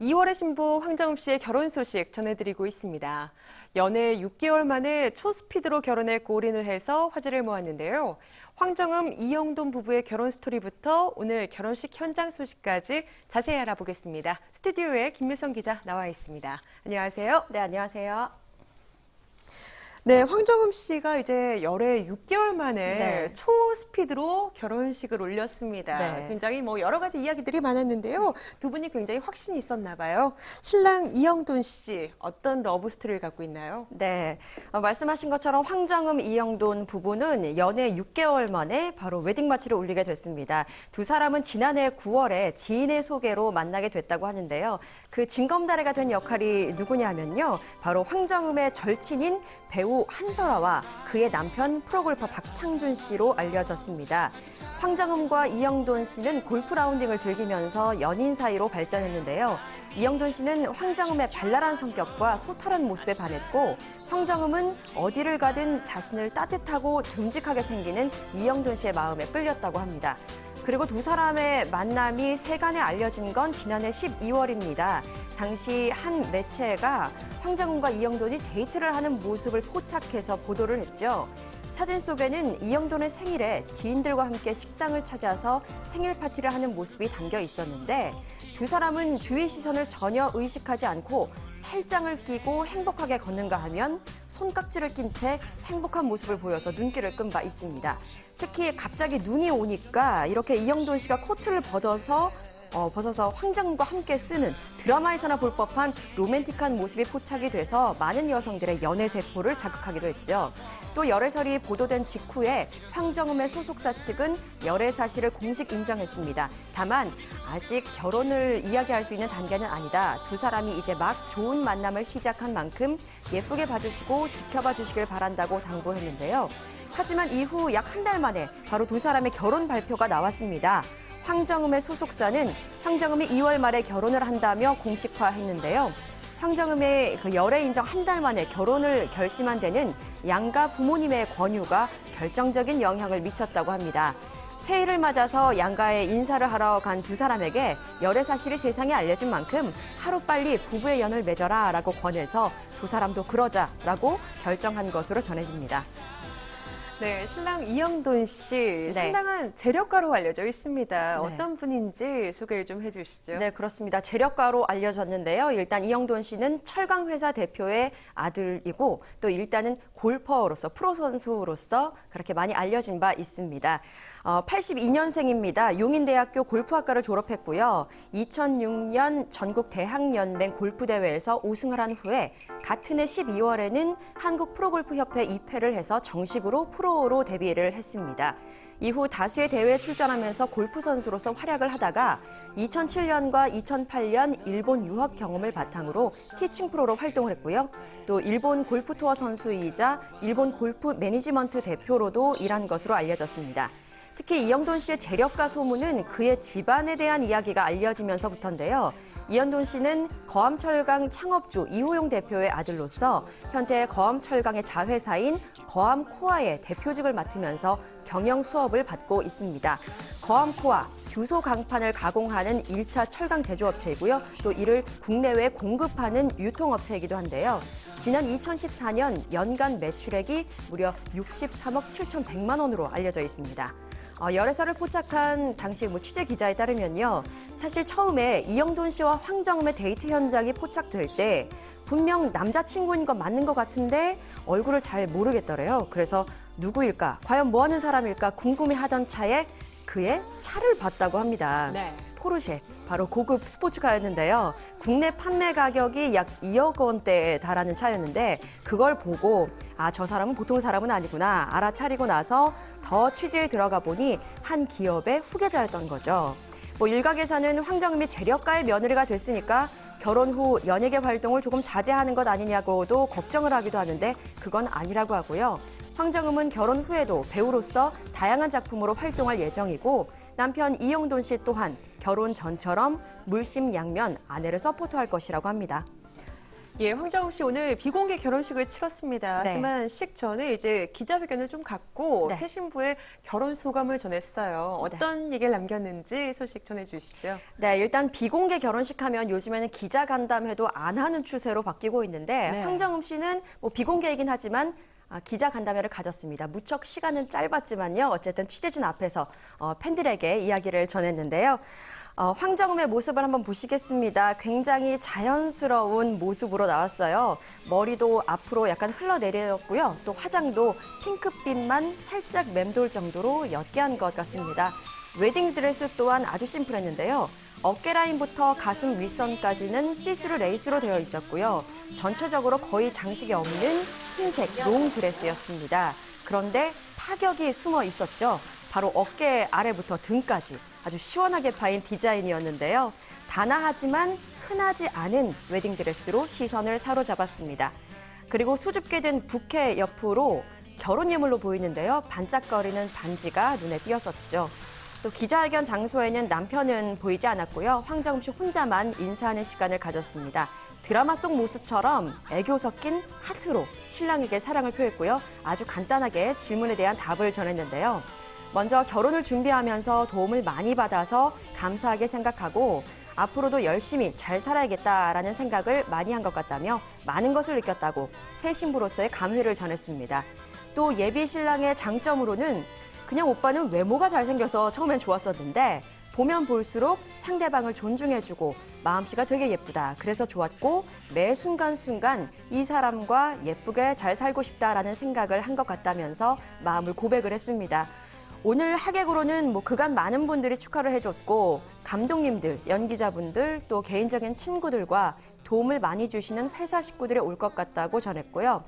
2월의 신부 황정음 씨의 결혼 소식 전해드리고 있습니다. 연애 6개월 만에 초스피드로 결혼에 골인을 해서 화제를 모았는데요. 황정음, 이영돈 부부의 결혼 스토리부터 오늘 결혼식 현장 소식까지 자세히 알아보겠습니다. 스튜디오에 김미선 기자 나와 있습니다. 안녕하세요. 네, 안녕하세요. 네, 황정음 씨가 이제 열애 6개월 만에 네. 초스피드로 결혼식을 올렸습니다. 네. 굉장히 뭐 여러 가지 이야기들이 많았는데요. 두 분이 굉장히 확신이 있었나 봐요. 신랑 이영돈 씨 어떤 러브 스토리를 갖고 있나요? 네, 어, 말씀하신 것처럼 황정음, 이영돈 부부는 연애 6개월 만에 바로 웨딩 마치를 올리게 됐습니다. 두 사람은 지난해 9월에 지인의 소개로 만나게 됐다고 하는데요. 그 징검다리가 된 역할이 누구냐면요. 바로 황정음의 절친인 배우 한설아와 그의 남편 프로골퍼 박창준 씨로 알려졌습니다. 황정음과 이영돈 씨는 골프 라운딩을 즐기면서 연인 사이로 발전했는데요. 이영돈 씨는 황정음의 발랄한 성격과 소탈한 모습에 반했고 황정음은 어디를 가든 자신을 따뜻하고 듬직하게 챙기는 이영돈 씨의 마음에 끌렸다고 합니다. 그리고 두 사람의 만남이 세간에 알려진 건 지난해 12월입니다. 당시 한 매체가 황정음과 이영돈이 데이트를 하는 모습을 포착해서 보도를 했죠. 사진 속에는 이영돈의 생일에 지인들과 함께 식당을 찾아서 생일 파티를 하는 모습이 담겨 있었는데 두 사람은 주위 시선을 전혀 의식하지 않고 팔짱을 끼고 행복하게 걷는가 하면 손깍지를 낀 채 행복한 모습을 보여서 눈길을 끈 바 있습니다. 특히 갑자기 눈이 오니까 이렇게 이영돈 씨가 코트를 벗어서 어, 벗어서 황정음과 함께 쓰는 드라마에서나 볼 법한 로맨틱한 모습이 포착이 돼서 많은 여성들의 연애 세포를 자극하기도 했죠. 또 열애설이 보도된 직후에 황정음의 소속사 측은 열애 사실을 공식 인정했습니다. 다만 아직 결혼을 이야기할 수 있는 단계는 아니다. 두 사람이 이제 막 좋은 만남을 시작한 만큼 예쁘게 봐주시고 지켜봐 주시길 바란다고 당부했는데요. 하지만 이후 약 한 달 만에 바로 두 사람의 결혼 발표가 나왔습니다. 황정음의 소속사는 황정음이 2월 말에 결혼을 한다며 공식화했는데요. 황정음의 그 열애 인정 한 달 만에 결혼을 결심한 데는 양가 부모님의 권유가 결정적인 영향을 미쳤다고 합니다. 새해를 맞아서 양가에 인사를 하러 간 두 사람에게 열애 사실이 세상에 알려진 만큼 하루빨리 부부의 연을 맺어라 라고 권해서 두 사람도 그러자라고 결정한 것으로 전해집니다. 네, 신랑 이영돈 씨 네. 상당한 재력가로 알려져 있습니다. 네. 어떤 분인지 소개를 좀 해주시죠. 네, 그렇습니다. 재력가로 알려졌는데요. 일단 이영돈 씨는 철강 회사 대표의 아들이고 또 일단은 골퍼로서 프로 선수로서 그렇게 많이 알려진 바 있습니다. 어, 82년생입니다. 용인대학교 골프학과를 졸업했고요. 2006년 전국 대학연맹 골프 대회에서 우승을 한 후에 같은 해 12월에는 한국 프로골프 협회 입회를 해서 정식으로 프로 로 데뷔를 했습니다. 이후 다수의 대회에 출전하면서 골프 선수로서 활약을 하다가 2007년과 2008년 일본 유학 경험을 바탕으로 티칭 프로로 활동을 했고요. 또 일본 골프 투어 선수이자 일본 골프 매니지먼트 대표로도 일한 것으로 알려졌습니다. 특히 이영돈 씨의 재력가 소문은 그의 집안에 대한 이야기가 알려지면서부터인데요. 이영돈 씨는 거암철강 창업주 이호용 대표의 아들로서 현재 거암철강의 자회사인 거암 코아의 대표직을 맡으면서 경영 수업을 받고 있습니다. 거암 코아 규소 강판을 가공하는 1차 철강 제조업체이고요. 또 이를 국내외 공급하는 유통업체이기도 한데요. 지난 2014년 연간 매출액이 무려 63억 7,100만 원으로 알려져 있습니다. 어, 열애설을 포착한 당시 뭐 취재 기자에 따르면요. 사실 처음에 이영돈 씨와 황정음의 데이트 현장이 포착될 때 분명 남자친구인 건 맞는 것 같은데 얼굴을 잘 모르겠더래요. 그래서 누구일까? 과연 뭐 하는 사람일까? 궁금해 하던 차에 그의 차를 봤다고 합니다. 네. 포르쉐, 바로 고급 스포츠카였는데요. 국내 판매 가격이 약 2억 원대에 달하는 차였는데 그걸 보고 아, 저 사람은 보통 사람은 아니구나 알아차리고 나서 더 취재에 들어가 보니 한 기업의 후계자였던 거죠. 뭐 일각에서는 황정음이 재력가의 며느리가 됐으니까 결혼 후 연예계 활동을 조금 자제하는 것 아니냐고도 걱정을 하기도 하는데 그건 아니라고 하고요. 황정음은 결혼 후에도 배우로서 다양한 작품으로 활동할 예정이고 남편 이영돈 씨 또한 결혼 전처럼 물심양면 아내를 서포트할 것이라고 합니다. 예, 황정우 씨 오늘 비공개 결혼식을 치렀습니다. 네. 하지만 식 전에 이제 기자회견을 좀 갖고 네. 새 신부의 결혼 소감을 전했어요. 어떤 얘기를 남겼는지 소식 전해 주시죠. 네, 일단 비공개 결혼식 하면 요즘에는 기자 간담회도 안 하는 추세로 바뀌고 있는데 네. 황정음 씨는 뭐 비공개이긴 하지만 아, 기자 간담회를 가졌습니다. 무척 시간은 짧았지만요. 어쨌든 취재진 앞에서 어, 팬들에게 이야기를 전했는데요. 어, 황정음의 모습을 한번 보시겠습니다. 굉장히 자연스러운 모습으로 나왔어요. 머리도 앞으로 약간 흘러내렸고요. 또 화장도 핑크빛만 살짝 맴돌 정도로 옅게 한 것 같습니다. 웨딩드레스 또한 아주 심플했는데요. 어깨 라인부터 가슴 윗선까지는 시스루 레이스로 되어 있었고요. 전체적으로 거의 장식이 없는 흰색 롱 드레스였습니다. 그런데 파격이 숨어 있었죠. 바로 어깨 아래부터 등까지 아주 시원하게 파인 디자인이었는데요. 단아하지만 흔하지 않은 웨딩드레스로 시선을 사로잡았습니다. 그리고 수줍게 된 부케 옆으로 결혼 예물로 보이는데요. 반짝거리는 반지가 눈에 띄었었죠. 또 기자회견 장소에는 남편은 보이지 않았고요. 황정음 씨 혼자만 인사하는 시간을 가졌습니다. 드라마 속 모습처럼 애교 섞인 하트로 신랑에게 사랑을 표했고요. 아주 간단하게 질문에 대한 답을 전했는데요. 먼저 결혼을 준비하면서 도움을 많이 받아서 감사하게 생각하고 앞으로도 열심히 잘 살아야겠다라는 생각을 많이 한 것 같다며 많은 것을 느꼈다고 새 신부로서의 감회를 전했습니다. 또 예비 신랑의 장점으로는 그냥 오빠는 외모가 잘생겨서 처음엔 좋았었는데 보면 볼수록 상대방을 존중해주고 마음씨가 되게 예쁘다. 그래서 좋았고 매 순간순간 이 사람과 예쁘게 잘 살고 싶다라는 생각을 한 것 같다면서 마음을 고백을 했습니다. 오늘 하객으로는 뭐 그간 많은 분들이 축하를 해줬고 감독님들, 연기자분들 또 개인적인 친구들과 도움을 많이 주시는 회사 식구들이 올 것 같다고 전했고요.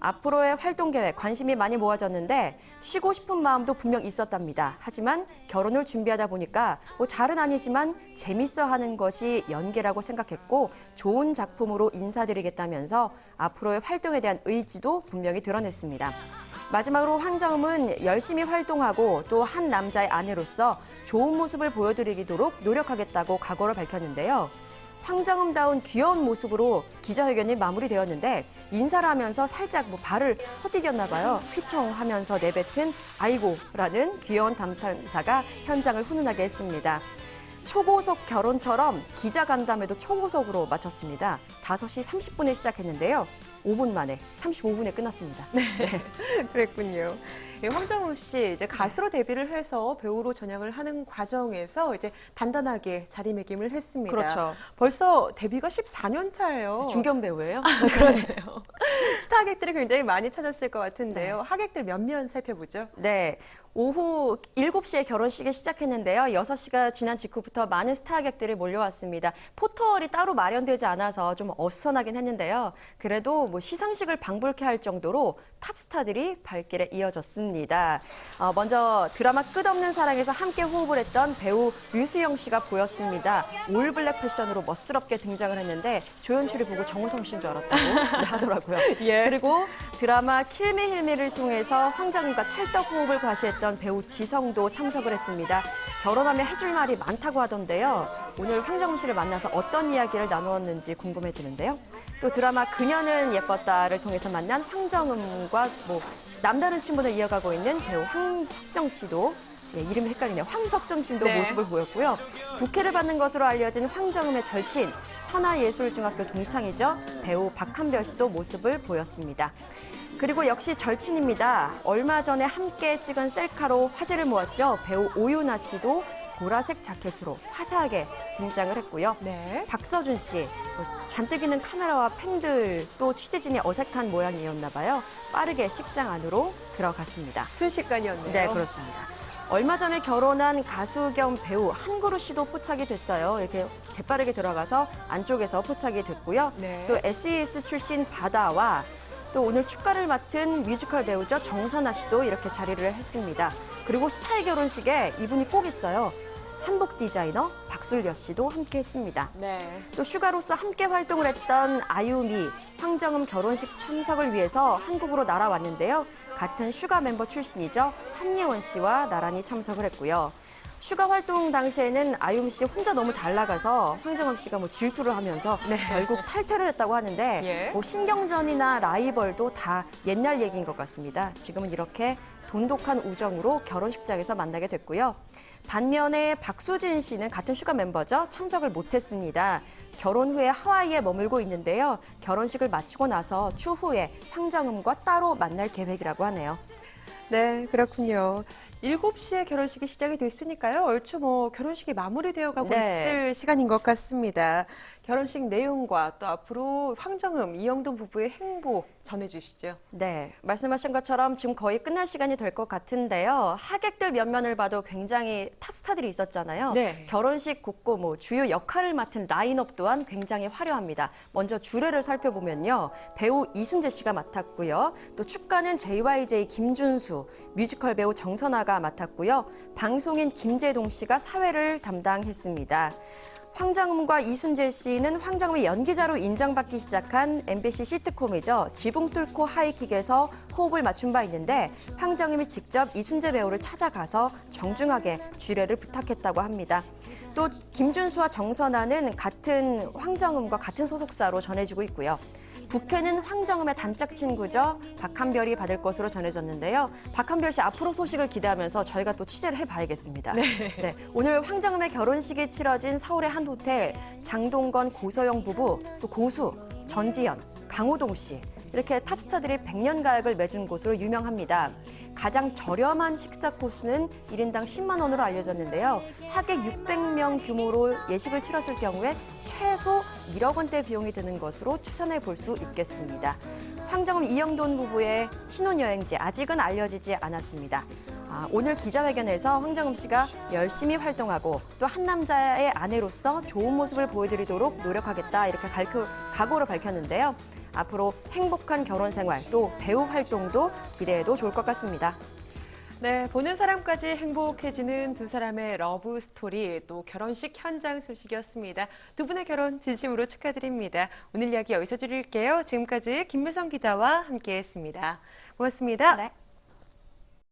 앞으로의 활동 계획 관심이 많이 모아졌는데 쉬고 싶은 마음도 분명 있었답니다. 하지만 결혼을 준비하다 보니까 뭐 잘은 아니지만 재밌어 하는 것이 연계라고 생각했고 좋은 작품으로 인사드리겠다면서 앞으로의 활동에 대한 의지도 분명히 드러냈습니다. 마지막으로 황정음은 열심히 활동하고 또 한 남자의 아내로서 좋은 모습을 보여드리도록 노력하겠다고 각오를 밝혔는데요. 황정음다운 귀여운 모습으로 기자회견이 마무리되었는데 인사를 하면서 살짝 뭐 발을 헛디뎠나 봐요. 휘청하면서 내뱉은 아이고라는 귀여운 감탄사가 현장을 훈훈하게 했습니다. 초고속 결혼처럼 기자 간담회도 초고속으로 마쳤습니다. 5시 30분에 시작했는데요. 5분 만에 35분에 끝났습니다. 그랬군요. 예, 황정우 씨 이제 가수로 데뷔를 해서 배우로 전향을 하는 과정에서 이제 단단하게 자리매김을 했습니다. 그렇죠. 벌써 데뷔가 14년 차예요. 중견 배우예요? 그러네요. 스타 하객들이 굉장히 많이 찾았을 것 네. 같은데요. 하객들 몇몇 살펴보죠. 네. 오후 7시에 결혼식이 시작했는데요. 6시가 지난 직후부터 많은 스타 하객들이 몰려왔습니다. 포털이 따로 마련되지 않아서 좀 어수선하긴 했는데요. 그래도 뭐 시상식을 방불케 할 정도로 탑스타들이 발길에 이어졌습니다. 어, 먼저 드라마 끝없는 사랑에서 함께 호흡을 했던 배우 류수영 씨가 보였습니다. 올 블랙 패션으로 멋스럽게 등장을 했는데 조연출이 보고 정우성 씨인 줄 알았다고 네, 하더라고요. 예. 그리고 드라마 킬미 힐미를 통해서 황정음과 찰떡 호흡을 과시했던 배우 지성도 참석을 했습니다. 결혼하면 해줄 말이 많다고 하던데요. 오늘 황정음 씨를 만나서 어떤 이야기를 나누었는지 궁금해지는데요. 또 드라마 그녀는 예뻤다를 통해서 만난 황정음과 뭐 남다른 친분을 이어가고 있는 배우 황석정 씨도 예, 이름이 헷갈리네요. 황석정 씨도 네. 모습을 보였고요. 부케를 받는 것으로 알려진 황정음의 절친 선화예술중학교 동창이죠. 배우 박한별 씨도 모습을 보였습니다. 그리고 역시 절친입니다. 얼마 전에 함께 찍은 셀카로 화제를 모았죠. 배우 오유나 씨도 보라색 자켓으로 화사하게 등장을 했고요. 네. 박서준 씨, 뭐 잔뜩 있는 카메라와 팬들 또 취재진이 어색한 모양이었나 봐요. 빠르게 식장 안으로 들어갔습니다. 순식간이었네요. 네, 그렇습니다. 얼마 전에 결혼한 가수 겸 배우 한구루 씨도 포착이 됐어요. 이렇게 재빠르게 들어가서 안쪽에서 포착이 됐고요. 네. 또 SES 출신 바다와 또 오늘 축가를 맡은 뮤지컬 배우죠 정선아 씨도 이렇게 자리를 했습니다. 그리고 스타의 결혼식에 이분이 꼭 있어요. 한복 디자이너 박술려 씨도 함께 했습니다. 네. 또 슈가로서 함께 활동을 했던 아유미, 황정음 결혼식 참석을 위해서 한국으로 날아왔는데요. 같은 슈가 멤버 출신이죠. 한예원 씨와 나란히 참석을 했고요. 휴가 활동 당시에는 아유미 씨 혼자 너무 잘 나가서 황정음 씨가 뭐 질투를 하면서 네. 결국 탈퇴를 했다고 하는데 예. 뭐 신경전이나 라이벌도 다 옛날 얘기인 것 같습니다. 지금은 이렇게 돈독한 우정으로 결혼식장에서 만나게 됐고요. 반면에 박수진 씨는 같은 슈가 멤버죠. 참석을 못했습니다. 결혼 후에 하와이에 머물고 있는데요. 결혼식을 마치고 나서 추후에 황정음과 따로 만날 계획이라고 하네요. 네, 그렇군요. 7시에 결혼식이 시작이 됐으니까요. 얼추 뭐 결혼식이 마무리되어 가고 네. 있을 시간인 것 같습니다. 결혼식 내용과 또 앞으로 황정음, 이영돈 부부의 행보 전해주시죠. 네, 말씀하신 것처럼 지금 거의 끝날 시간이 될 것 같은데요. 하객들 면면을 봐도 굉장히 탑스타들이 있었잖아요. 네. 결혼식 곳곳 뭐 주요 역할을 맡은 라인업 또한 굉장히 화려합니다. 먼저 주례를 살펴보면요. 배우 이순재 씨가 맡았고요. 또 축가는 JYJ 김준수, 뮤지컬 배우 정선아가 맡았고요. 방송인 김재동 씨가 사회를 담당했습니다. 황정음과 이순재 씨는 황정음의 연기자로 인정받기 시작한 MBC 시트콤이죠. 지붕 뚫고 하이킥에서 호흡을 맞춘 바 있는데 황정음이 직접 이순재 배우를 찾아가서 정중하게 주례를 부탁했다고 합니다. 또 김준수와 정선아는 같은 황정음과 같은 소속사로 전해지고 있고요. 북해는 황정음의 단짝 친구죠. 박한별이 받을 것으로 전해졌는데요. 박한별 씨 앞으로 소식을 기대하면서 저희가 또 취재를 해봐야겠습니다. 네, 오늘 황정음의 결혼식이 치러진 서울의 한 호텔 장동건 고서영 부부 또 고수 전지현 강호동 씨 이렇게 탑스타들이 백년 가약을 맺은 곳으로 유명합니다. 가장 저렴한 식사 코스는 1인당 10만 원으로 알려졌는데요. 하객 600명 규모로 예식을 치렀을 경우에 최소 1억 원대 비용이 드는 것으로 추산해 볼 수 있겠습니다. 황정음 이영돈 부부의 신혼여행지 아직은 알려지지 않았습니다. 아, 오늘 기자회견에서 황정음 씨가 열심히 활동하고 또 한 남자의 아내로서 좋은 모습을 보여드리도록 노력하겠다 이렇게 밝혀, 각오를 밝혔는데요. 앞으로 행복한 결혼 생활 또 배우 활동도 기대해도 좋을 것 같습니다. 네, 보는 사람까지 행복해지는 두 사람의 러브 스토리, 또 결혼식 현장 소식이었습니다. 두 분의 결혼 진심으로 축하드립니다. 오늘 이야기 여기서 줄일게요. 지금까지 김무성 기자와 함께했습니다. 고맙습니다. 네.